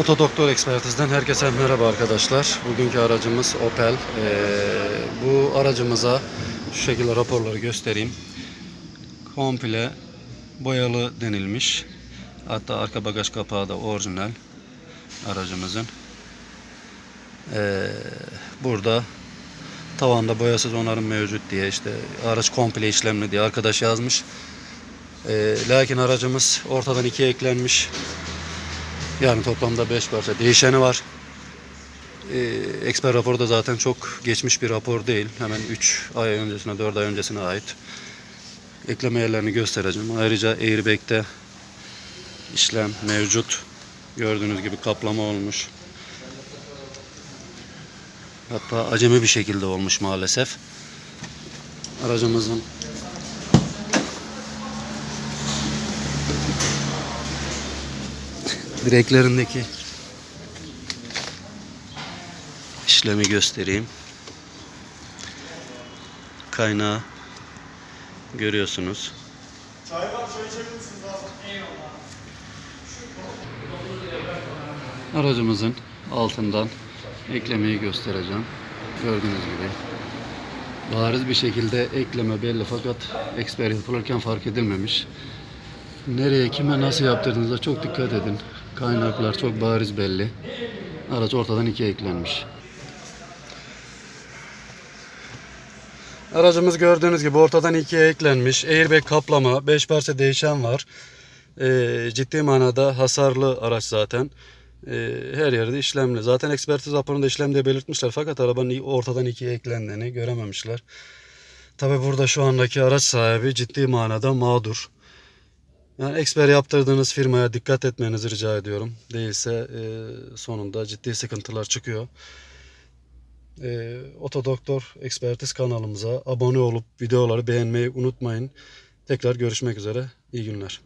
Otodoktor Ekspertiz'den herkese merhaba arkadaşlar. Bugünkü aracımız Opel. Ee, bu aracımıza şu şekilde raporları göstereyim. Komple boyalı denilmiş. Hatta arka bagaj kapağı da orijinal aracımızın. Ee, burada tavanda boyasız onarım mevcut diye işte araç komple işlemli diye arkadaş yazmış. Ee, lakin aracımız ortadan ikiye eklenmiş. Yani toplamda 5 parça değişeni var. Ee, Eksper raporu da zaten çok geçmiş bir rapor değil. Hemen 3 ay öncesine 4 ay öncesine ait. Ekleme yerlerini göstereceğim. Ayrıca airbag'de işlem mevcut. Gördüğünüz gibi kaplama olmuş. Hatta acemi bir şekilde olmuş maalesef. Aracımızın direklerindeki işlemi göstereyim. Kaynağı görüyorsunuz. Aracımızın altından eklemeyi göstereceğim. Gördüğünüz gibi. Bariz bir şekilde ekleme belli fakat eksper yapılırken fark edilmemiş. Nereye, kime, nasıl yaptırdığınıza çok dikkat edin. Kaynaklar çok bariz belli. Araç ortadan ikiye eklenmiş. Aracımız gördüğünüz gibi ortadan ikiye eklenmiş. Airbag kaplama, 5 parça değişen var. Ee, ciddi manada hasarlı araç zaten. Ee, her yerde işlemli. Zaten ekspertiz raporunda işlem diye belirtmişler fakat arabanın ortadan ikiye eklendiğini görememişler. Tabi burada şu andaki araç sahibi ciddi manada mağdur. Yani eksper yaptırdığınız firmaya dikkat etmenizi rica ediyorum. Değilse e, sonunda ciddi sıkıntılar çıkıyor. E, Otodoktor Ekspertiz kanalımıza abone olup videoları beğenmeyi unutmayın. Tekrar görüşmek üzere. İyi günler.